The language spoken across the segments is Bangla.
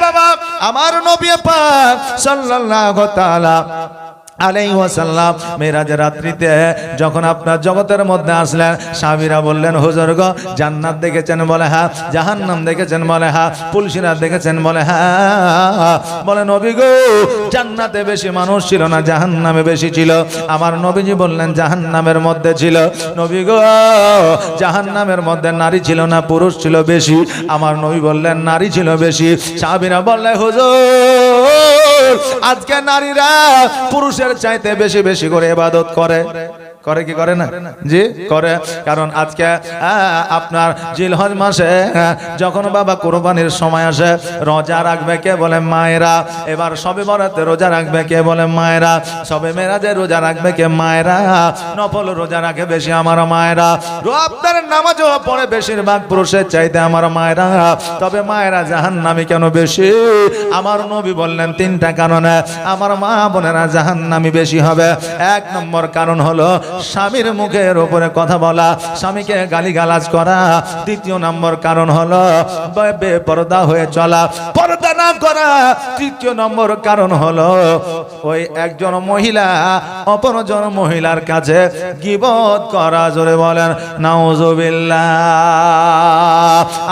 বাবা আমার নবী পাক সাল্লাল্লাহু তাআলা আলাইহি ওয়াসাল্লাম মেরাজের রাত্রিতে যখন আপনার জগতের মধ্যে আসলেন সাহাবীরা বললেন, হুজুর গো, জান্নাত দেখেছেন বলে হ্যাঁ জাহান্নাম দেখেছেন বলে হ্যাঁ পুলসিরাত দেখেছেন বলে হ্যাঁ। বলে, নবী গো, জান্নাতে বেশি মানুষ ছিল না, জাহান্নামে বেশি ছিল। আমার নবীজি বললেন, জাহান্নামের মধ্যে ছিল। নবী গো, জাহান্নামের মধ্যে নারী ছিল না, পুরুষ ছিল বেশি। আমার নবী বললেন, নারী ছিল বেশি। সাহাবীরা বললেন, হুজুর আজকে নারীরা পুরুষের চাইতে বেশি বেশি করে ইবাদত করে। করে কি করে না? জি করে। কারণ আজকে আপনার জিলহজ মাসে আহ, যখন বাবা কোরবানির সময় আসে রোজা রাখবে কে বলে মায়েরা? এবার সবে বরাতে রোজা রাখবে কে বলে মায়েরা? সবে মেরাজে রোজা রাখবে কে মায়েরা? নফল রোজা রাখে বেশি আমার মায়েরা। আপনার নামাজও পড়ে বেশিরভাগ পুরুষের চাইতে আমার মায়েরা। তবে মায়েরা জাহান নামি কেন বেশি? আমার নবী বললেন তিনটা কারণে। আমার মা বোনেরা জাহান নামি বেশি হবে। এক নম্বর কারণ হলো স্বামীর মুখের উপরে কথা বলা, স্বামীকে গালিগালাজ করা। দ্বিতীয় নম্বর কারণ হলো বেপরদা হয়ে চলা, পর্দা না করা। তৃতীয় নম্বর কারণ হলো, ওই একজন মহিলা, অপরজন মহিলার কাছে গিবত করা, জোরে বলেন, নাউজুবিল্লাহ।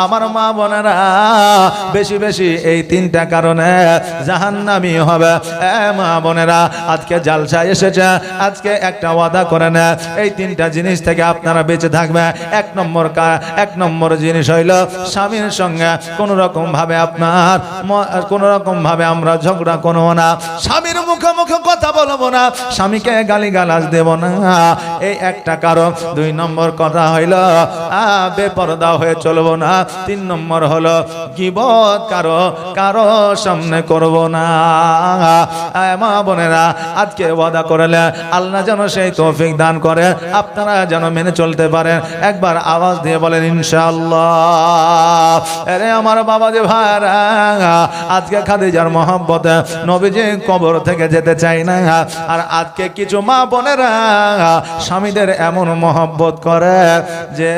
আমার মা বোনেরা, বেশি বেশি এই তিনটা কারণে জাহান্নামি হবে। এ মা বোনেরা, আজকে জালসা এসেছে, আজকে একটা ওয়াদা করে না? এই তিনটা জিনিস থেকে আপনারা বেঁচে থাকবে এক নম্বর এক নম্বর জিনিস হইল স্বামীর সঙ্গে কোন রকম ভাবে আপনার কোন রকম ভাবে আমরা ঝগড়া করব না। স্বামীর মুখে মুখে কথা বলব না। স্বামীকে গালি গালাজ দেব না। এই একটা কারণ। দুই নম্বর কথা হইল বেপরদা হয়ে চলবো না। তিন নম্বর হলো গিবত কারও কারও সামনে করব না। মা বোনেরা, আজকে ওয়াদা করলে আল্লাহ যেন সেই তৌফিক দান করে, আপনারা যেন মেনে চলতে পারেন। একবার আওয়াজ দিয়ে বলেন, ইনশাআল্লাহ। আরে আমার বাবা যে ভাইরা, আজকে খাদিজার মহব্বতে নবীজি কবর থেকে যেতে চাই না। আর আজকে কিছু মা বোনেরা স্বামীদের এমন মহব্বত করে যে,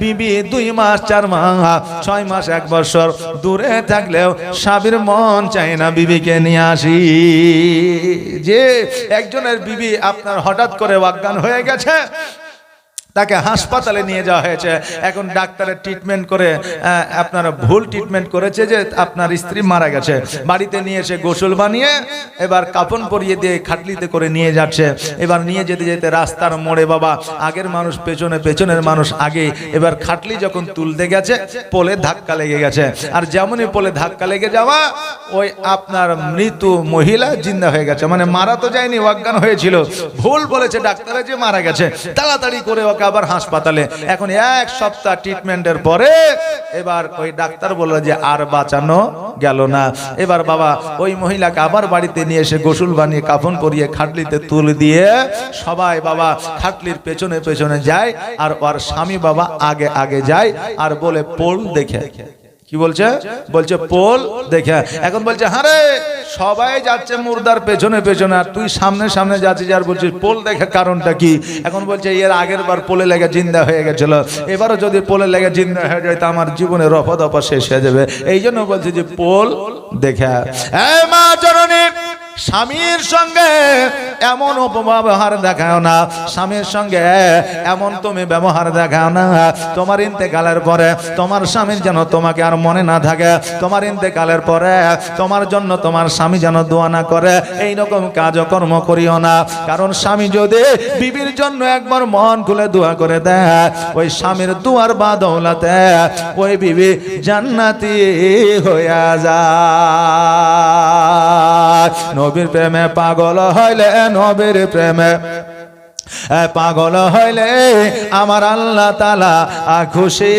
বিবি দুই মাস, চার মাস, ছয় মাস, এক বছর দূরে থাকলেও স্বামীর মন চাই না বিবিকে নিয়ে আসি। যে একজনের বিবি আপনার হঠাৎ করে অজ্ঞান হয়ে গেছে। তাকে হাসপাতালে নিয়ে যাওয়া হয়েছে। এখন ডাক্তারের ট্রিটমেন্ট করে আপনার ভুল ট্রিটমেন্ট করেছে যে আপনার স্ত্রী মারা গেছে। বাড়িতে নিয়ে এসে গোসল বানিয়ে এবার কাপন পরিয়ে দিয়ে খাটলিতে করে নিয়ে যাচ্ছে। এবার নিয়ে যেতে যেতে রাস্তার মোড়ে বাবা, আগের মানুষ পেছনে পেছনের মানুষ আগে। এবার খাটলি যখন তুলতে গেছে, পোলে ধাক্কা লেগে গেছে। আর যেমনই পোলে ধাক্কা লেগে যাওয়া, ওই আপনার মৃত্যু মহিলা জিন্দা হয়ে গেছে। মানে মারা তো যায়নি, অজ্ঞান হয়েছিল। ভুল বলেছে ডাক্তারে যে মারা গেছে। তাড়াতাড়ি করে ওকে আবার হাসপাতালে। এখন এক সপ্তাহ ট্রিটমেন্টের পরে এবার ওই ডাক্তার বলল যে আর বাঁচানো গেল না। এবার বাবা, ওই মহিলাকে আবার বাড়িতে নিয়ে এসে গোসল বানিয়ে, কাফন করিয়ে খাটলিতে তুলে দিয়ে সবাই বাবা খাটলির পেছনে পেছনে যায় আর ওর স্বামী বাবা আগে আগে যায় আর বলে পোল দেখে। কি বলছে? বলছে, পোল, দেখে এখন বলছে হারে সবাই যাচ্ছে মুর্দার পেছনে পেছনে, আর তুই সামনে সামনে যাচ্ছিস আর বলছিস, পোল দেখে কারণটা কি? এখন বলছে, এর আগের বার পোলে লেগে জিন্দা হয়ে গেছিল। এবারও যদি পোলে লেগে জিন্দা হয়ে যায়, তা আমার জীবনে রফা দফা শেষ হয়ে যাবে। এই জন্য বলছে যে, পোল, দেখে মা জননী স্বামীর সঙ্গে এমন উপব্যবহার দেখাও না। স্বামীর সঙ্গে এমন তুমি ব্যবহার দেখাও না। তোমার ইন্তেকালের পরে তোমার স্বামীর যেন তোমাকে আর মনে না থাকে। তোমার ইন্তেকালের পরে তোমার জন্য তোমার স্বামী যেন দোয়া না করে। এই রকম কাজকর্ম করিও না। কারণ স্বামী যদি বিবির জন্য একবার মন খুলে দোয়া করে দেয়, ওই স্বামীর দুয়ার বা দৌলাতে ওই বিবি জান্নাতি হইয়া যায়। নবীর প্রেমে পাগল হইলে নবীর প্রেমে পাগল হইলে আমার আল্লাহ তালা আ খুশি।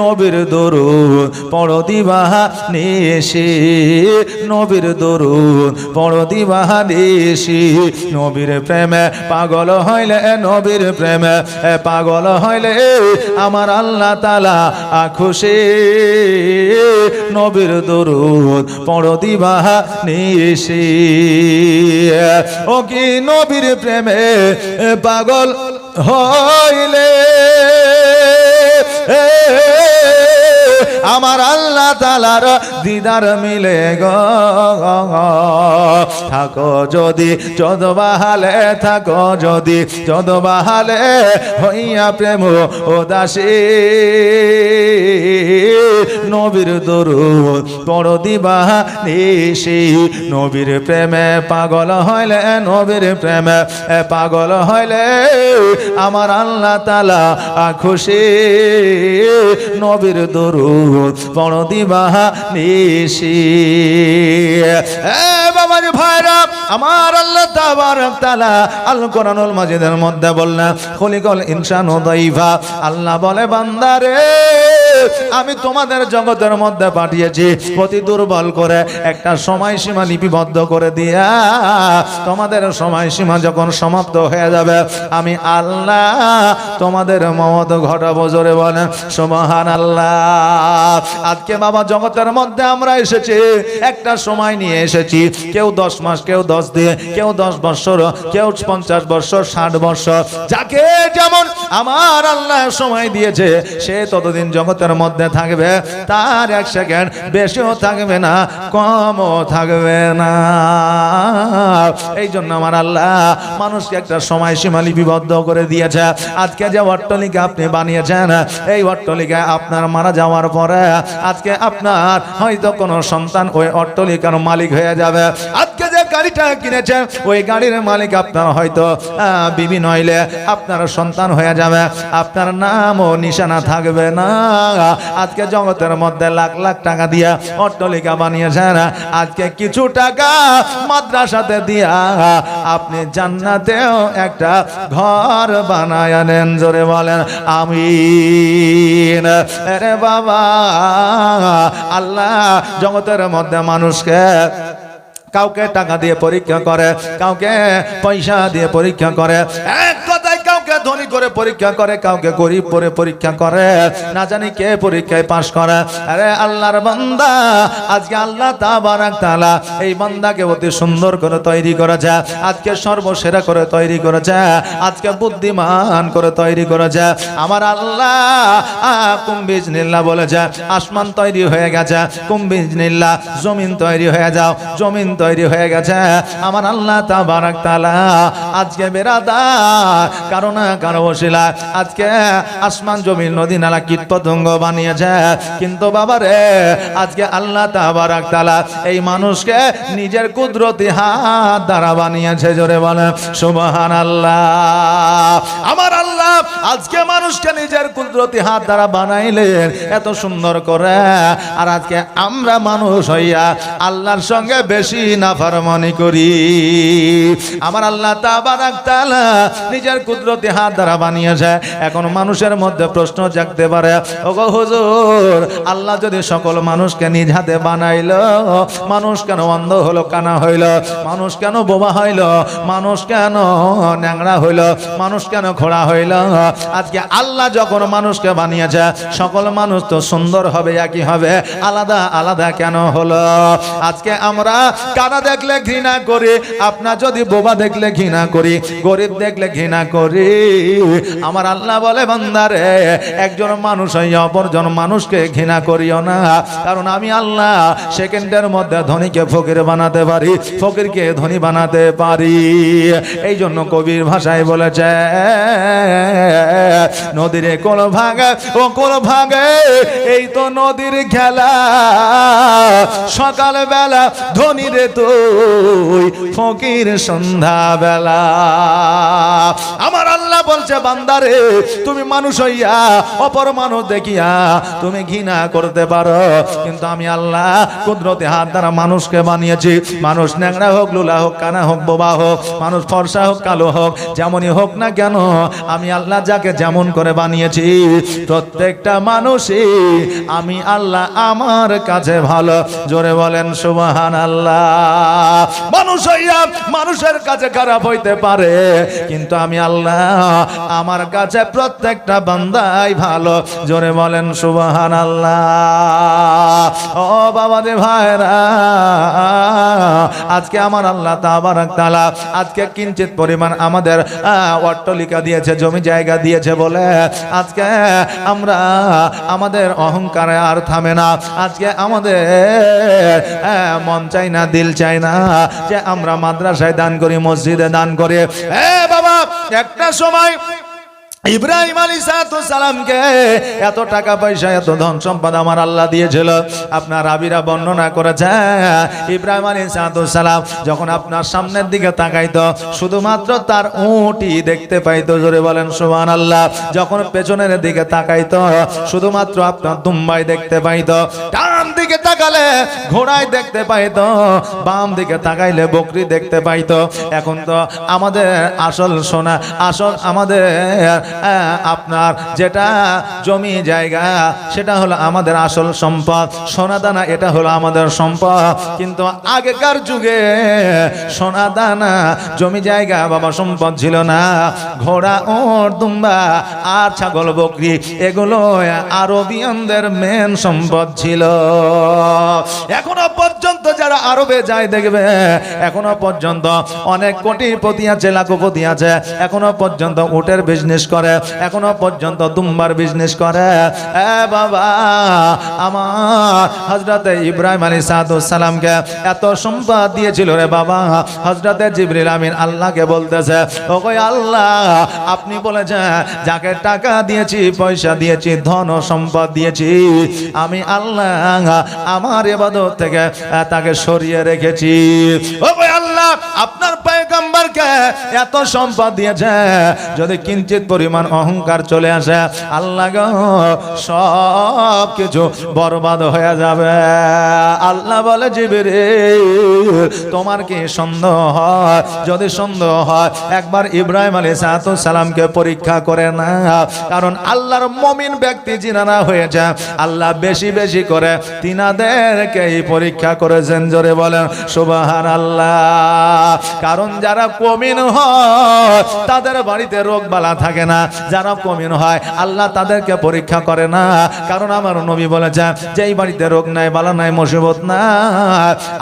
নবীর দরুদ পড় দিবাহা নিশি। নবীর দরুদ পড় দিবাহা নিশি। নবীর প্রেমে পাগল হইলে নবীর প্রেমে পাগল হইলে আমার আল্লাহ তালা আ খুশি। নবীর দরুদ পড় দিবাহা নিশি। ও কি নবীর প্রেমে পাগল হইলে। আমার আল্লাহ তালার দিদার মিলে গো। থাকো যদি যদ বাহালে থাকো যদি যদ বাহালে হইয়া প্রেম ও দাসী নবীর দরুদ বড় দিবা নবীর প্রেমে পাগল হইলে, নবীর প্রেমে পাগল হইলে আমার আল্লাহ তালা খুশি। নবীর দরুদ দিবা নিশি। বাবার ভাইরা, আমার আল্লাহ তাবারক তাআলা আল কোরআনুল মাজিদের মধ্যে বললেন, খলিকল ইনসানু দাইফা। আল্লাহ বলে বান্দারে আমি তোমাদের জগতের মধ্যে পাঠিয়েছি। প্রতি দুর্বল করে একটা সময়সীমা লিপিবদ্ধ করে দিয়া তোমাদের সময়সীমা যখন সমাপ্ত হয়ে যাবে, আমি আল্লাহ তোমাদের মমত ঘটাবো জোরে বলেন সুবহান আল্লাহ আজকে বাবা জগতের মধ্যে আমরা এসেছি, একটা সময় নিয়ে এসেছি। কেউ দশ মাস, কেউ দশ দিয়ে কেউ দশ বছর, কেউ পঞ্চাশ বছর, ষাট বছর। যাকে যেমন আমার আল্লাহ সময় দিয়েছে, সে ততদিন জগতের মধ্যে থাকবে, তার এক সেকেন্ড বেশিও থাকবে না, কমও থাকবে না। এই জন্য আমার আল্লাহ মানুষকে একটা সময়সীমা লিপিবদ্ধ করে দিয়েছে। আজকে যে অট্টলিকা আপনি বানিয়েছেন, এই অট্টলিকায় আপনার মারা যাওয়ার পরে আজকে আপনার হয়তো কোনো সন্তান ওই অট্টলিকার মালিক হয়ে যাবে। আজকে গাড়িটা কিনেছেন ওই গাড়ির মালিক আপনার হয়তো বিবি নইলে আপনার সন্তান হয়ে যাবে। আপনার নাম ও নিশানা থাকবে না। আজকে জগতের মধ্যে লাখ লাখ টাকা দিয়া অট্টলিকা বানিয়েছেন। আজকে কিছু টাকা মাদ্রাসাতে দিয়া আপনি জান্নাতেও একটা ঘর বানায় নেন জোরে বলেন আমি বাবা, আল্লাহ জগতের মধ্যে মানুষকে কাউকে টাকা দিয়ে পরীক্ষা করে কাউকে পয়সা দিয়ে পরীক্ষা করে এক করে পরীক্ষা করে, কাউকে গরিব করে পরীক্ষা করে, না জানি কে পরীক্ষায় পাশ করে। আরে আল্লাহর বান্দা, আজকে আল্লাহ তাবারাক তাআলা এই বান্দাকে অতি সুন্দর করে তৈরি করেছে। আজকে সর্বসেরা করে তৈরি করেছে। আজকে বুদ্ধিমান করে তৈরি করেছে। আমার আল্লাহ কুম্বিজ নীল্লা বলেছে, আসমান তৈরি হয়ে গেছে কুম্বিজ নীল্লা, জমিন তৈরি হয়ে যাও, জমিন তৈরি হয়ে গেছে। আমার আল্লাহ তাবারাক তাআলা আজকে বেরাদা কারও না কারও বসিলা আজকে আসমান, জমিন, নদী, নালা কীট পতঙ্গ বানিয়েছে। কিন্তু বাবা রে আজকে আল্লাহ তাবারাক তাআলা এই মানুষকে নিজের কুদরতি হাত দ্বারা বানিয়েছে, জোরে বলে সুবহান আল্লাহ আমার আল্লাহ আজকে মানুষকে নিজের কুদরতি হাত দ্বারা বানাইলেন, এত সুন্দর করে। আর আজকে আমরা মানুষ হইয়া আল্লাহর সঙ্গে বেশি নাফরমানি করি। আমার আল্লাহ তাবারাক তাআলা নিজের কুদরতি হাত দ্বারা বানিয়েছে। এখন মানুষের মধ্যে প্রশ্ন জাগতে পারে, ওগো হুজুর, আল্লাহ যদি সকল মানুষকে নিজ হাতে বানাইলো, মানুষ কেন অন্ধ হলো, কানা হইল? মানুষ কেন বোবা হইল? মানুষ কেন ন্যাংরা হইল? মানুষ কেন খোড়া হইল? আজকে আল্লাহ যখন মানুষকে বানিয়েছে, সকল মানুষ তো সুন্দর হবে, একই হবে, আলাদা আলাদা কেন হলো? আজকে আমরা কানা দেখলে ঘৃণা করি, আপনার যদি বোবা দেখলে ঘৃণা করি, গরিব দেখলে ঘৃণা করি আমার আল্লাহ বলে, বান্দারে, একজন মানুষ হইয়া অপরজন মানুষকে ঘৃণা করিও না। কারণ আমি আল্লাহ সেকেন্ডের মধ্যে ধনীকে ফকির বানাতে পারি, ফকিরকে ধনী বানাতে পারি। এই জন্য কবির ভাষায় বলেছে, নদীরে কোন ভাঙে, ও কোন ভাঙে, এই তো নদীর খেলা। সকাল বেলা রে তুই, ফকির সন্ধ্যা বেলা আমার আল্লাহ বলছে, বান্দারে, তুমি মানুষ হইয়া অপর মানুষ দেখিয়া তুমি ঘৃণা করতে পারো। কিন্তু আমি আল্লাহ কুদরতে হাত দ্বারা মানুষকে বানিয়েছি। মানুষ ন্যাংরা হোক, লুলা হোক, কানা হোক, বোবা হোক, মানুষ ফর্সা হোক, কালো হোক, যেমনই হোক না কেন, আমি আল্লাহ যাকে যেমন করে বানিয়েছি, প্রত্যেকটা মানুষই আমি আল্লাহ আমার কাছে ভালো। জোরে বলেন সুবহান আল্লাহ মানুষ হইয়া মানুষের কাছে খারাপ হইতে পারে, কিন্তু আমি আল্লাহ আমার কাছে প্রত্যেকটা বান্দাই ভালো। জোরে বলেন সুবাহান আল্লাহ ও বাবা দে ভাইরা, আজকে আমার আল্লাহ তাবারাক তাআলা আজকে কিঞ্চিত পরিমাণ আমাদের অট্টলিকা দিয়েছে, জমি জায়গা দিয়েছে বলে। আজকে আমরা আমাদের অহংকারে আর থামে না। আজকে আমাদের মন চাই না, দিল চাই না। যে আমরা মাদ্রাসায় দান করি, মসজিদে দান করি। এ বাবা একটা সময় ইব্রাহিম আলী সালামকে এত টাকা পয়সা, এত ধন সম্পদ আমার আল্লাহ দিয়েছিল। আপনার আবিরা বর্ণনা করেছে, ইব্রাহিম আলী সালাম যখন আপনার সামনের দিকে তাকাইতো, শুধুমাত্র তার উঁটি দেখতে পাইতো, জোরে বলেন সুমান আল্লাহ যখন পেছনের দিকে তাকাইতো, শুধুমাত্র আপনার দুম্বাই দেখতে পাইতো। তাকালে ঘোড়ায় দেখতে পাইতো, বাম দিকে তাকাইলে বকরি দেখতে পাইতো। এখন তো আমাদের আসল সোনা, আসল আমাদের আপনার যেটা জমি জায়গা, সেটা হলো আমাদের আসল সম্পদ। সোনা দানা এটা হলো আমাদের সম্পদ। কিন্তু আগেকার যুগে সোনা দানা জমি জায়গা, বাবা সম্পদ ছিল না। ঘোড়া, ওর দুম্বা আর ছাগল, বকরি, এগুলো আরবিয়ানদের মেন সম্পদ ছিল। এখনও পর্যন্ত যারা আরবে যায় দেখবে। এখনও পর্যন্ত অনেক কোটিপতি আছে, লাখপতি আছে। এখনও পর্যন্ত উটের বিজনেস করে। এখনও পর্যন্ত দুম্বার বিজনেস করে। এ বাবা, আমার হজরতে ইব্রাহিম আলী সালামকে এত সম্পদ দিয়েছিল রে বাবা। হজরতে জিবরিল আমিন আল্লাহকে বলতেছে ও কই আল্লাহ, আপনি বলেছেন, যাকে টাকা দিয়েছি, পয়সা দিয়েছি, ধন সম্পদ দিয়েছি, আমি আল্লাহ আমার এবাদত থেকে তাকে সরিয়ে রেখেছি। ও আল্লাহ আপনার পয়গম্বরকে এত সম্পদ দিয়েছে, যদি কিঞ্চিত পরিমাণ অহংকার চলে আসে, আল্লাহ সব কিছু বরবাদ হয়ে যাবে। আল্লাহ বলে জিবিরে তোমার কি সন্দেহ হয়? যদি সন্দেহ হয়, একবার ইব্রাহিম আলী সালামকে পরীক্ষা করে না কারণ আল্লাহর মমিন ব্যক্তি যিনারা হয়েছে। আল্লাহ বেশি বেশি করে তিনাদেরকে এই পরীক্ষা করেছেন। জোরে বলেন সুবাহান আল্লাহ কারণ যারা কমিন হয়। তাদের বাড়িতে রোগ বালা থাকে না। যারা কমিন হয়, আল্লাহ তাদেরকে পরীক্ষা করে না। কারণ আমার নবী বলেছে যেই বাড়িতে রোগ নাই, বালা নাই, মুসিবত না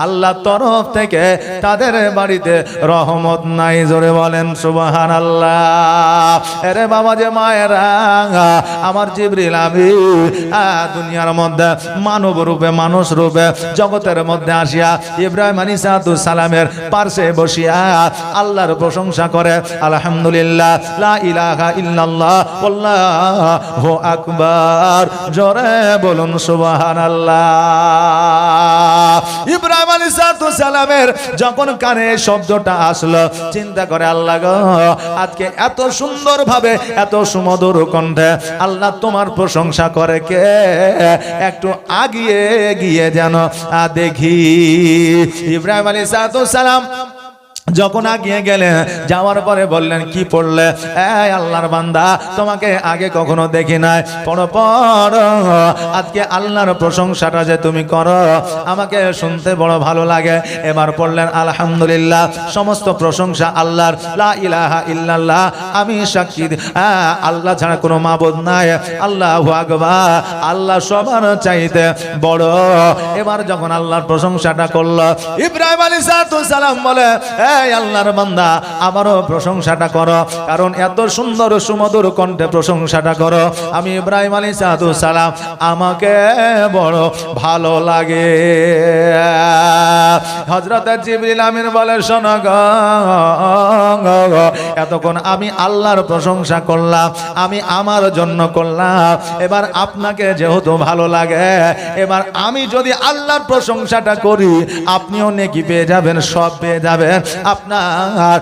আল্লাহ তরফ থেকে তাদের বাড়িতে রহমত নাই। জোরে বলেন সুবাহান আল্লাহ এরে বাবা যে মায়েরা, আমার জিবরিল আমি দুনিয়ার মধ্যে মানব রূপে, মানুষ রূপে, জগতের মধ্যে আসিয়া ইব্রাহিম আলী সালামের পার্শ্বে বসিয়া আল্লাহর প্রশংসা করে, আলহামদুলিল্লাহ, লা ইলাহা ইল্লাল্লাহ, আল্লাহু আকবার। জোরে বলুন, সুবহানাল্লাহ। ইব্রাহিম আলী সালামের যখন কানে শব্দটা আসলো, চিন্তা করে, আল্লাহ গো, আজকে এত সুন্দর ভাবে এত সুমধুর কণ্ঠে আল্লাহ তোমার প্রশংসা করে কে? একটু আগিয়ে গিয়ে যেন দেখি। ইব্রাহিম আলী সালাম যখন আগিয়ে গেলেন যাওয়ার পরে বললেন কি পড়লে? আল্লাহর বান্দা তোমাকে আগে কখনো দেখি নাই। পড়ো আজকে আল্লাহর প্রশংসাটা যে তুমি করো আমাকে শুনতে বড় ভালো লাগে। এবার পড়লেন আলহামদুলিল্লাহ সমস্ত প্রশংসা আল্লাহর। লা ইলাহা ইল্লাল্লাহ আমি সাক্ষী হ্যাঁ, আল্লাহ ছাড়া কোনো মাবুদ নাই। আল্লাহ আকবার আল্লাহ সবার চাইতে বড়। এবার যখন আল্লাহর প্রশংসাটা করল ইব্রাহিম আলী সালাম বলে আল্লাহর বান্দা, আমারও প্রশংসাটা করো, কারণ এত সুন্দর সুমধুর কণ্ঠে প্রশংসাটা করো। আমি ইব্রাহিম আলী সালাম, আমাকে বড় ভালো লাগে। হজরত জিবরিল আমিন বলে, শোনো গো, এতক্ষণ আমি আল্লাহর প্রশংসা করলাম, আমি আমার জন্য করলাম, এবার আপনাকে যেহেতু ভালো লাগে, এবার আমি যদি আল্লাহর প্রশংসাটা করি, আপনিও নেকি পেয়ে যাবেন, সব পেয়ে যাবেন। আপনার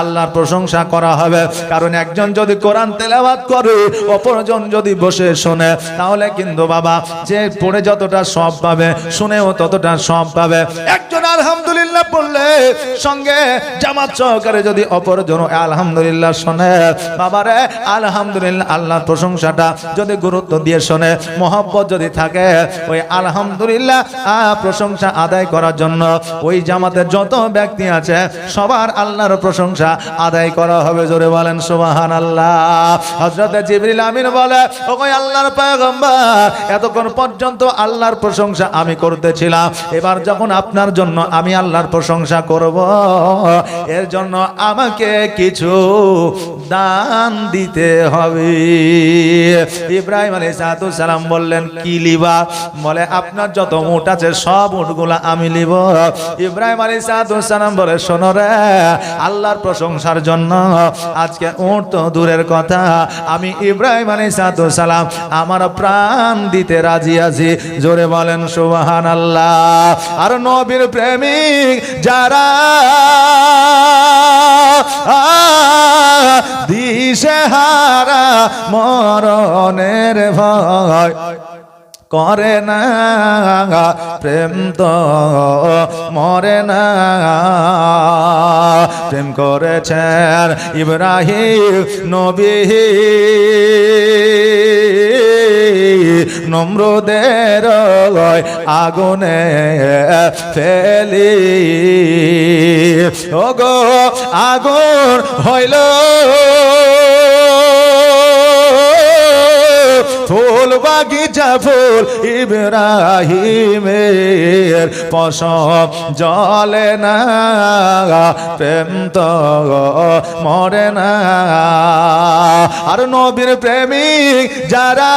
আল্লাহর প্রশংসা করা হবে। কারণ একজন যদি কোরআন তেলাবাদ করে, অপরজন যদি বসে শোনে, তাহলে কিন্তু বাবা, যে পড়ে যতটা সব পাবে, শুনেও ততটা সব পাবে। একজন আলহামদুলিল্লাহ আলহামদুলিল্লাহ পড়লে সঙ্গে জামাত সহকারে যদি অপরজন আলহামদুলিল্লাহ শোনে, বাবারে, আলহামদুলিল্লাহ, আল্লাহর প্রশংসাটা যদি গুরুত্ব দিয়ে শোনে, মহব্বত যদি থাকে, ওই আলহামদুলিল্লাহ প্রশংসা আদায় করার জন্য ওই জামাতের যত ব্যক্তি আছে, সবার আল্লাহর প্রশংসা আদায় করা হবে, জোরে বলেন সুবাহান আল্লাহ হজরত জিবরিল আমিন বলে ওই আল্লাহর পয়গম্বর, এতক্ষণ পর্যন্ত আল্লাহর প্রশংসা আমি করতেছিলাম, এবার যখন আপনার জন্য আমি আল্লাহর প্রশংসা করব। এর জন্য আমাকে কিছু দান দিতে হবে। ইব্রাহিম আলী সাহাতু সালাম বললেন, কি লিবা? বলে, আপনার যত উট আছে, সব উটগুলা আমি লিব। ইব্রাহিম আলী সাহাতু সালাম বলে, শোনো রে, আল্লাহর প্রশংসার জন্য আজকে উট তো দূরের কথা। আমি ইব্রাহিম আলী সাহাতু সালাম আমার প্রাণ দিতে রাজি আছি। জোরে বলেন সুবাহান আল্লাহ আর নবীর প্রেমিক যারা দিশে হারা মরণের ভয় করে না, প্রেম তো মরে না। প্রেম করেছেন ইব্রাহিম নবী। নম্রদের আগুনে ফেলি। ওগো আগুন হইল। ফুল বাগিচা ফুল ইব্রাহিমের পশম জলে না, প্রেম তো মরে না। আর নবীর প্রেমিক যারা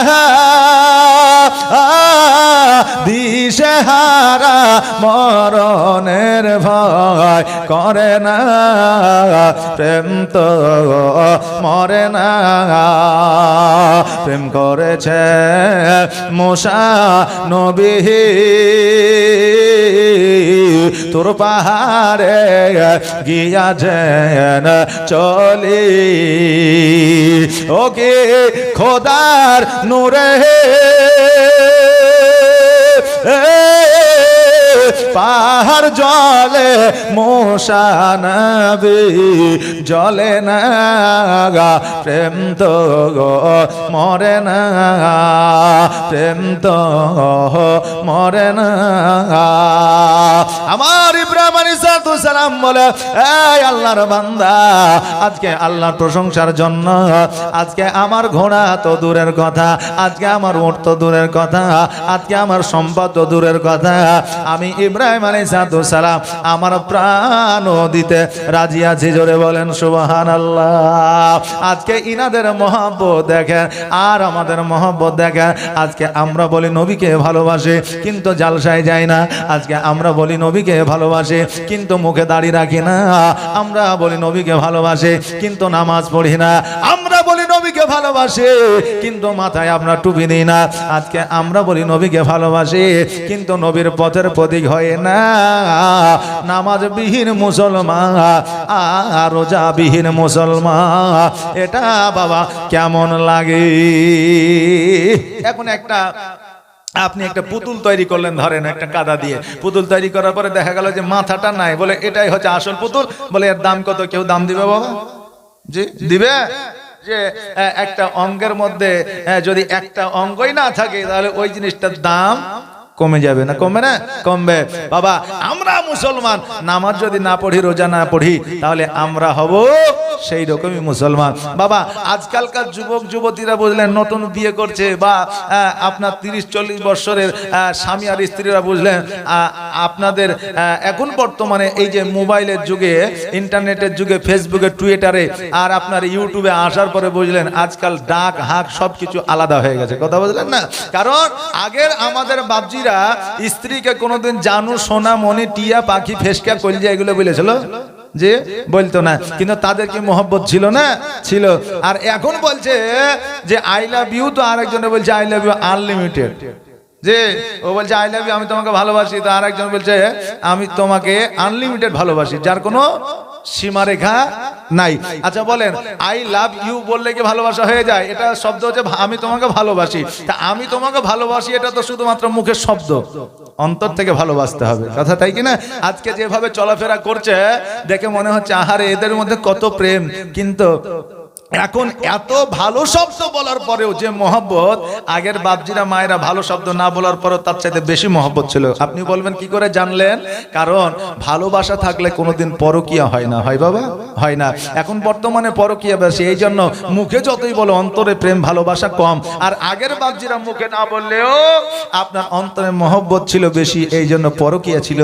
দিশে হারা মরণের ভয় করে না, প্রেম তো মরে না। প্রেম করেছে মোশা নবী তোর পাহাড়ে গিয়া যেন চলি। ওকে খোদার নূরে পাহাড় জলে মোশানবি জলে না প্রেম তো গো, মরে না প্রেম তো মরে না আমার ইব্রাহিম সালাম বলে, এই আল্লাহর বান্দা, আজকে আল্লাহর প্রশংসার জন্য, আজকে আমার ঘোড়া তো দূরের কথা, আজকে আমার ওট তো দূরের কথা, আজকে আমার সম্পদ তো দূরের কথা, আমি ইব্রাহিম আলী সাদু সালাম আমার প্রাণ দিতে রাজি আছি। জোরে বলেন সুবাহান আল্লাহ আজকে ইনাদের মহব্বত দেখেন, আর আমাদের মহব্বত দেখেন, আজকে আমরা বলি নবীকে ভালোবাসে, কিন্তু জালসায় যায় না। আজকে আমরা বলি নবীকে ভালোবাসে, কিন্তু মুখে দাঁড়িয়ে রাখি না। আমরা বলি, নবীকে ভালোবাসে, কিন্তু নামাজ পড়ি না। আমরা বলি, নবীকে ভালোবাসে, কিন্তু মাথায় আমরা টুপি দিই না। আজকে আমরা বলি, নবীকে ভালোবাসি, কিন্তু নবীর পথের প্রতীক হয় না। নামাজ বিহীন মুসলমান, আর রোজা বিহীন মুসলমান, এটা বাবা কেমন লাগে? এখন একটা আপনি একটা পুতুল তৈরি করলেন ধরেন একটা কাদা দিয়ে। পুতুল তৈরি করার পরে দেখা গেল যে মাথাটা নাই বলে এটাই হচ্ছে আসল পুতুল। বলে এর দাম কত? কেউ দাম দিবে বাবা? জি দিবে? যে একটা অঙ্গের মধ্যে যদি একটা অঙ্গই না থাকে তাহলে ওই জিনিসটার দাম কমে যাবে না? কমবে না? কমবে। বাবা, আমরা মুসলমান। নামাজ যদি না পড়ি, রোজা না পড়ি, তাহলে আমরা হব সেই রকমই মুসলমান। বাবা, আজকালকার যুবক, যুবতীরা বুঝলেন, নতুন বিয়ে করছে বা আপনার তিরিশ, চল্লিশ বছরের স্বামী আর স্ত্রীরা বুঝলেন আপনাদের এখন বর্তমানে এই যে মোবাইলের যুগে, ইন্টারনেটের যুগে, ফেসবুকে, টুইটারে, আর আপনার ইউটিউবে আসার পরে বুঝলেন, আজকাল ডাক, হাক সবকিছু আলাদা হয়ে গেছে। কথা বুঝলেন না? কারণ আগের আমাদের বাপজিরা স্ত্রীকে কোনোদিন জানু, সোনা মনি টিয়া, পাখি, ফেসকা, কলজা এগুলো বলেছিল? যে বলতো না। কিন্তু তাদের কি মোহব্বত ছিল না? ছিল। আর এখন বলছে যে আই লাভ ইউ তো আরেকজনে বলছে আই লাভ ইউ আনলিমিটেড যে ও বলছে আই লাভ ইউ আমি তোমাকে ভালোবাসি। তো আরেকজন বলছে, আমি তোমাকে আনলিমিটেড ভালোবাসি। যার কোনো সীমারেখা নাই। আচ্ছা বলেন আই লাভ ইউ বললে কি ভালোবাসা হয়ে যায়? এটা শব্দ হচ্ছে, আমি তোমাকে ভালোবাসি। তা আমি তোমাকে ভালোবাসি এটা তো শুধুমাত্র মুখের শব্দ। অন্তর থেকে ভালোবাসতে হবে। কথা তাই কিনা আজকে যেভাবে চলাফেরা করছে, দেখে মনে হচ্ছে, আহারে, এদের মধ্যে কত প্রেম। কিন্তু এখন এত ভালো শব্দ বলার পরেও যে মহব্বত, আগের বাপজিরা, মায়েরা ভালো শব্দ না বলার পরেও তার চাইতে বেশি মহব্বত ছিল। আপনি বলবেন, কি করে জানলেন? কারণ ভালোবাসা থাকলে কোনোদিন পরকিয়া হয় না। হয় বাবা? হয় না। এখন বর্তমানে পরকিয়া বেশি। এই জন্য মুখে যতই বলো, অন্তরে প্রেম, ভালোবাসা কম। আর আগের বাপজিরা মুখে না বললেও আপনার অন্তরে মহব্বত ছিল বেশি, এই জন্য পরকিয়া ছিল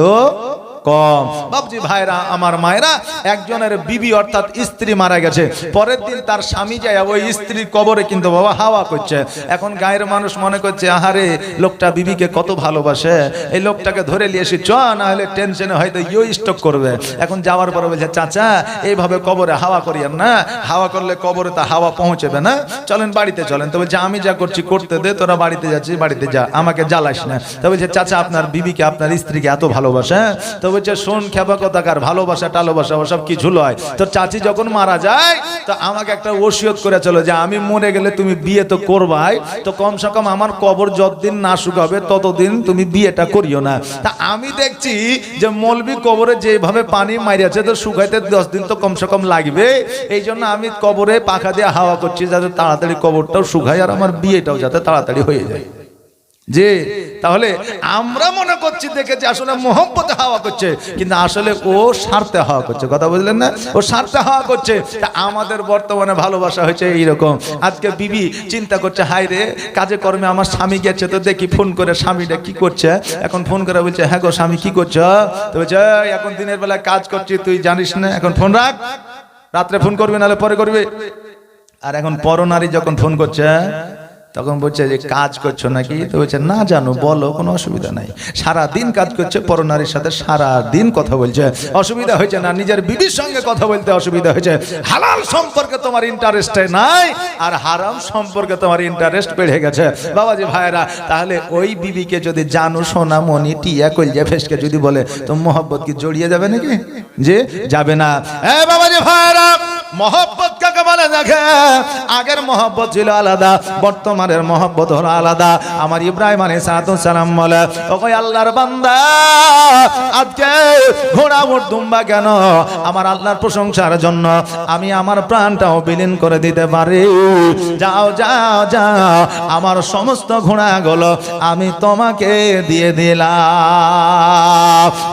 কম। বাবজি ভাইরা, আমার মায়েরা, একজনের বিবি অর্থাৎ স্ত্রী মারা গেছে। পরের দিন তার স্বামী যায় ওই স্ত্রীর কবরে কিন্তু বাবা হাওয়া করছে। এখন গায়ের মানুষ মনে করছে, আহারে, লোকটা বিবিকে কত ভালোবাসে। এই লোকটাকে ধরে চ না হলে টেনশনে হয়তো ইও স্টক করবে। এখন যাওয়ার পরে বলছে, চাচা, এইভাবে কবরে হাওয়া করিয়েন না। হাওয়া করলে কবরে তা হাওয়া পৌঁছবে না। চলেন বাড়িতে চলেন। তবে যে আমি যা করছি, করতে দে, তোরা বাড়িতে যাচ্ছিস, বাড়িতে যা, আমাকে জ্বালাস না। তবে যে চাচা, আপনার বিবিকে, আপনার স্ত্রীকে এত ভালোবাসে? তো বলছে শোন খেপা কথাকার ভালোবাসা টালোবাসা, ওসব কিছু লয় তো চাচি যখন মারা যায়, তো আমাকে একটা ওসিয়ত করে চলো যে, আমি মরে গেলে তুমি বিয়ে তো করবাই, তো কমসে কম আমার কবর যতদিন না শুকাবে, ততদিন তুমি বিয়েটা করিও না। তা আমি দেখছি যে মলবি কবরে যেভাবে পানি মারিয়াছে, তো শুকাইতে দশ দিন তো কমসে কম লাগবে। এই জন্য আমি কবরে পাখা দিয়ে হাওয়া করছি, যাতে তাড়াতাড়ি কবরটাও শুকায় আর আমার বিয়েটাও যাতে তাড়াতাড়ি হয়ে যায়। যে, তাহলে আমরা মনে করছি দেখে যে আসলে মোহব্বতে হাওয়া করছে, কিন্তু আসলে ও স্বার্থে হাওয়া করছে। কথা বুঝলেন না? ও স্বার্থে হাওয়া করছে। তা আমাদের বর্তমানে ভালোবাসা হয়েছে এইরকম। আজকে বিবি চিন্তা করছে হাই রে, কাজে কর্মে আমার স্বামী গেছে, তো দেখি ফোন করে স্বামীটা কি করছে? এখন ফোন করে বলছে হ্যাঁ গো, স্বামী কি করছ? তো বলছে এখন দিনের বেলা কাজ করছি, তুই জানিস না? এখন ফোন রাখ। রাত্রে ফোন করবি, নাহলে পরে করবি। আর এখন পরনারী যখন ফোন করছে তখন বলছে যে, কাজ করছ নাকি? তো বলছে, না জানো, বলো, কোনো অসুবিধা নাই। সারা দিন কাজ করছে পরনারীর সাথে সারা দিন কথা বলছে। অসুবিধা হয়েছে না, নিজের বিবির সঙ্গে কথা বলতে অসুবিধা হয়েছে। হালাল সম্পর্কে তোমার ইন্টারেস্টে নাই, আর হারাম সম্পর্কে তোমার ইন্টারেস্ট বেড়ে গেছে। বাবাজি ভাইরা তাহলে ওই বিবিকে যদি জানো সোনা মনি টিয়া, কলজা, ফেসকে যদি বলে তো মোহব্বত কি জড়িয়ে যাবে নাকি? যে, যাবে না। এ বাবাজি ভাইরা মহব্বত দেখে, আগের মহব্বত ছিল আলাদা, বর্তমানের মহব্বত হলো আলাদা। আমার ইব্রাহিম আলী সালাম বলে ওই আল্লাহর বান্দা, আজকে ঘোড়া মোট দুম্বা কেন? আমার আল্লাহর প্রশংসার জন্য আমি আমার প্রাণটাও বিলীন করে দিতে পারি। যাও যাও যাও, আমার সমস্ত ঘোড়াগুলো আমি তোমাকে দিয়ে দিলাম।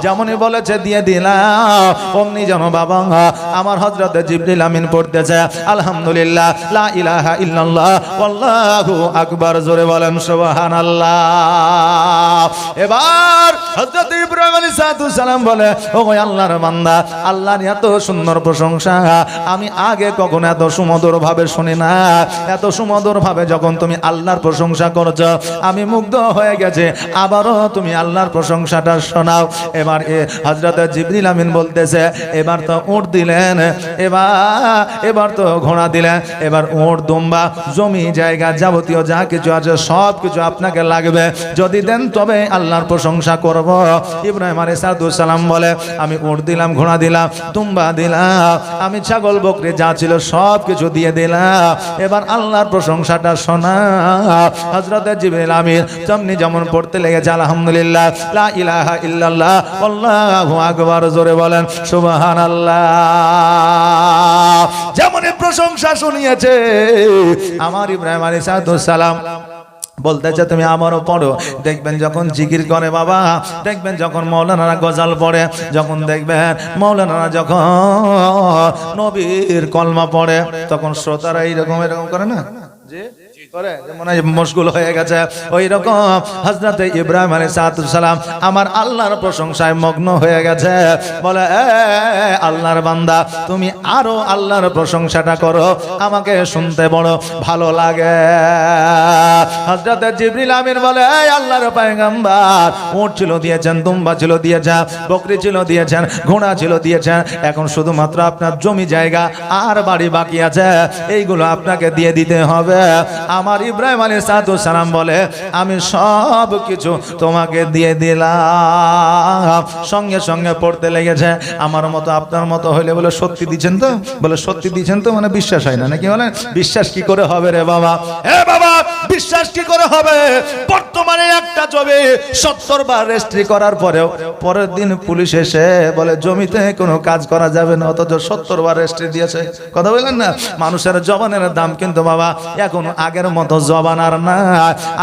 যেমনই বলেছে, দিয়ে দিলাম। অমনি যেন বাবা, আমার হজরতে জিবরিল আমিন পড়তেছে আলহামদুলিল্লাহ, লা ইলাহা ইল্লাল্লাহ আকবার, জোরে বলেন সুবহানাল্লাহ। এবার হযরত ইব্রাহিম আলাইহিস সালাম বলে আল্লাহর বান্দা, আল্লাহর এত সুন্দর প্রশংসা, আমি আগে কখনো এত সুমধুর ভাবে শুনি না। এত যখন তুমি আল্লাহর প্রশংসা করছ, আমি মুগ্ধ হয়ে গেছে। আবারও তুমি আল্লাহর প্রশংসাটা শোনাও। এবার এ হজরত জিবরিল আমিন বলতেছে, এবার তো উঠ দিলেন, এবার এবার তো ঘোড়া দিলেন এবার উঠ দুম্বা, জমি, জায়গা যাবতীয় যা কিছু আছে, সব কিছু আপনাকে লাগবে। যদি দেন, তবে আল্লাহর প্রশংসা করব। ইব্রাহিম আলী সালাম বলে, আমি উঠ দিলাম, ঘোড়া দিলাম, দুম্বা দিলাম, আমি ছাগল, বকরি, যা ছিল সব কিছু দিয়ে দিলাম। এবার আল্লাহর প্রশংসাটা শোনা। হজরত জিবরিল আমির তেমনি যেমন পড়তে লেগেছে, আলহামদুলিল্লাহ, লা ইলাহা ইল্লাল্লাহ, আল্লাহু আকবার, জোরে বলেন, সুবহানাল্লাহ। যেমনই প্রশংসা শুনিয়েছে। আমার ইব্রাহিম আলী সালাম বলতেছে তুমি আমারও পড়ো। দেখবেন যখন জিকির করে বাবা, দেখবেন যখন মৌলানারা গজাল পড়ে, যখন দেখবেন মৌলানারা যখন নবীর কলমা পড়ে, তখন শ্রোতারা এইরকম, এরকম করে না? যে করে? আমার আল্লাহর প্রশংসায় মগ্ন হয়ে গেছে। বলে আল্লাহর বান্দা, তুমি আরও আল্লাহর প্রশংসাটা করো, আমাকে শুনতে বড় ভালো লাগে। জিবরিল আমির বলে আল্লাহর পায়গাম্বার ছিল দিয়েছেন, দুম্বা ছিল দিয়েছেন, বকরি ছিল দিয়েছেন, ঘোড়া ছিল দিয়েছেন, এখন শুধুমাত্র আপনার জমি জায়গা আর বাড়ি বাকি আছে। এইগুলো আপনাকে দিয়ে দিতে হবে। আমার ইব্রাহিম আলী সাদু সালাম বলে, আমি সব কিছু তোমাকে দিয়ে দিলাম। সঙ্গে সঙ্গে পড়তে লেগেছে। আমার মতো আপনার মতো হইলে বলে, সত্যি দিচ্ছেন তো? বলে, সত্যি দিচ্ছেন তো? মানে বিশ্বাস হয় না, নাকি বলেন? বিশ্বাস কি করে হবে রে বাবা? হে বাবা, বিশ্বাস কি করে হবে? বর্তমানে একটা জমি সত্তর বার রেজিস্ট্রি করার পরেও পরের দিন পুলিশ এসে বলে, জমিতে কোনো কাজ করা যাবে না, অথচ সত্তর বার রেজিস্ট্রি দিয়েছে। কথা বললেন না? মানুষের জবানের দাম কিন্তু বাবা, এখন আগের মতো জবান আর না।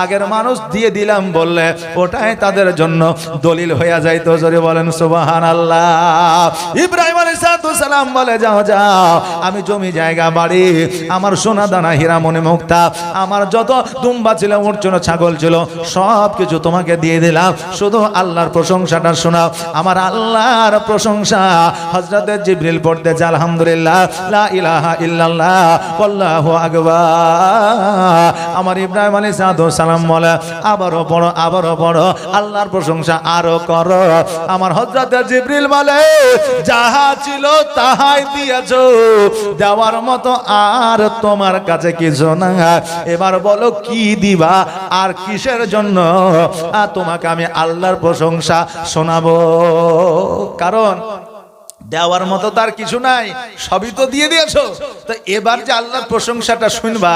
আগের মানুষ দিয়ে দিলাম বললে, ওটাই তাদের জন্য দলিল হইয়া যাইতো। জোরে বলেন সুবাহান আল্লাহ ইব্রাহিম আলী সালাম বলে, যাও যাও, আমি জমি, জায়গা, বাড়ি, আমার সোনা দানা হীরা মনে মুক্তা, আমার যত দুম্বা ছিল, উঠ ছিল, ছাগল ছিল, সব কিছু তোমাকে দিয়ে দিলাম। শুধু আল্লাহর প্রশংসাটা শোনাও। আমার আল্লাহর প্রশংসা হজরতের জিবরিল যা আলহামদুলিল্লাহ। আকবার। আমার ইব্রাহিম আলী সাদু সালাম বলে, আবারও পড়ো আবারও পড়ো। আল্লাহর প্রশংসা আরও করো। আমার হজরতের জিবরিল বলে, যাহা ছিল তাহাই দিয়েছ। দেওয়ার মতো আর তোমার কাছে কিছু না এবার বলো, কি দিবা? আর কিসের জন্য? তোমাকে আমি আল্লাহর প্রশংসা শোনাবো। কারণ দেওয়ার মতো তার কিছু নাই, সবই তো দিয়ে দিয়েছ। তো এবার যে আল্লাহর প্রশংসাটা শুনবা,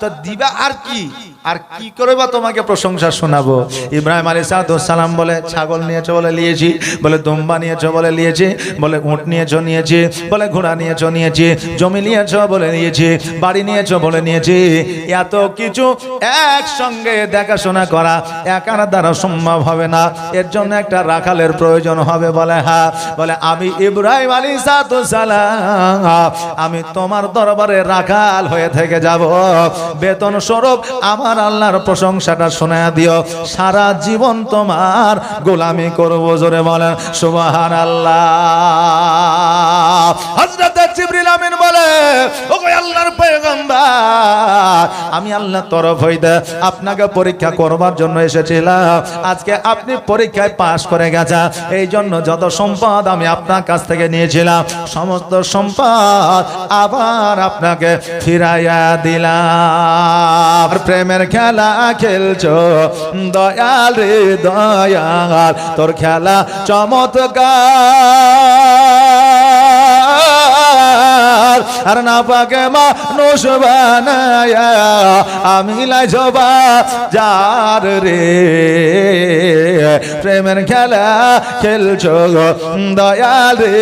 তো দিবা আর কি? আর কি করে বা তোমাকে প্রশংসা শোনাবো? ইব্রাহিম আলী সালাম বলে, ছাগল নিয়েছো বলে নিয়েছি, বলে দুম্বা নিয়েছো বলে নিয়েছি, বলে উঁট নিয়েছো নিয়েছি, বলে ঘোড়া নিয়েছো নিয়েছি, জমি নিয়েছো বলে নিয়েছি, বাড়ি নিয়েছো বলে নিয়েছি। এত কিছু একসঙ্গে দেখাশোনা করা একার দ্বারা সম্ভব হবে না। এর জন্য একটা রাখালের প্রয়োজন হবে বলে হ্যাঁ বলে, আমি ইব্রাহিম আলী সালাম আমি তোমার দরবারে রাখাল হয়ে থেকে যাব। বেতন স্বরূপ আমার আল্লাহর প্রশংসাটা শোনা দিও। সারা জীবন তোমার গোলামি করব জোরে বলেন সুবাহান আল্লাহ আমিন বলে, ওগো আল্লাহর পয়গম্বর, আমি আল্লাহর তরফ হইতে আপনাকে পরীক্ষা করবার জন্য এসেছিলাম। আজকে আপনি পরীক্ষায় পাশ করে গেছেন। এই জন্য যত সম্পদ আমি আপনার কাছ থেকে নিয়েছিলাম, সমস্ত সম্পদ আবার আপনাকে ফিরাইয়া দিলাম। প্রেমের খেলা খেলছো, দয়াল রে দয়াল, তোর খেলা চমৎকার। আর না পাকে মানুষ বানায়া আমি লাইজবা যার রে। প্রেমের খেলা খেলছ দয়াল রে।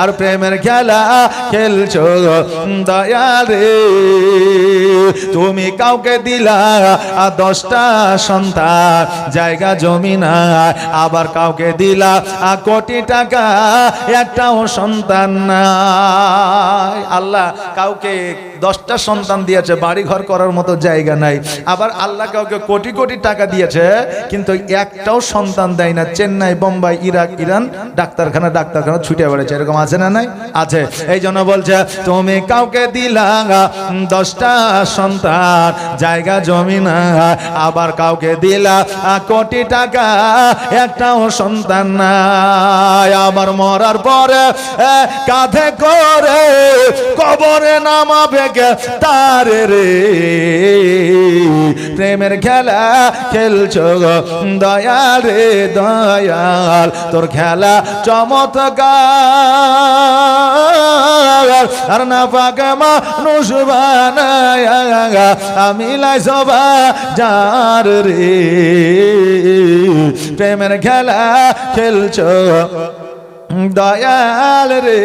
আর প্রেমের খেলা খেলছো দয়ারে তুমি কাউকে দিলা আর দশটা সন্তান, জায়গা জমি না আবার কাউকে দিলা আর কোটি টাকা, একটাও সন্তান নাই। আল্লাহ কাউকে দশটা সন্তান দিয়েছে বাড়ি ঘর করার মতো জায়গা নাই। আবার আল্লাহ কাউকে কোটি কোটি টাকা দিয়েছে, কিন্তু একটাও সন্তান দেয় না। চেন্নাই, বোম্বাই, ইরাক, ইরান, ডাক্তারখানা ডাক্তারখানা ছুটে বেড়েছে এরকম আছে না নাই? আছে। এই জন্য বলছে, তুমি কাউকে দিলা দশটা সন্তান, জায়গা, জমি না। আবার কাউকে দিলা কোটি টাকা, একটাও সন্তান নাই আবার মরার পরে কাঁধে করে কবরে নামাবে তার রে। প্রেমের খেলা খেলছো দয়াল রে, দয়াল। তোর খেলা চমৎকার। আর না পাকে মানুষ বানায়, আমি লাইসবা যার রে। প্রেমের খেলা খেলছো দয়াল রে।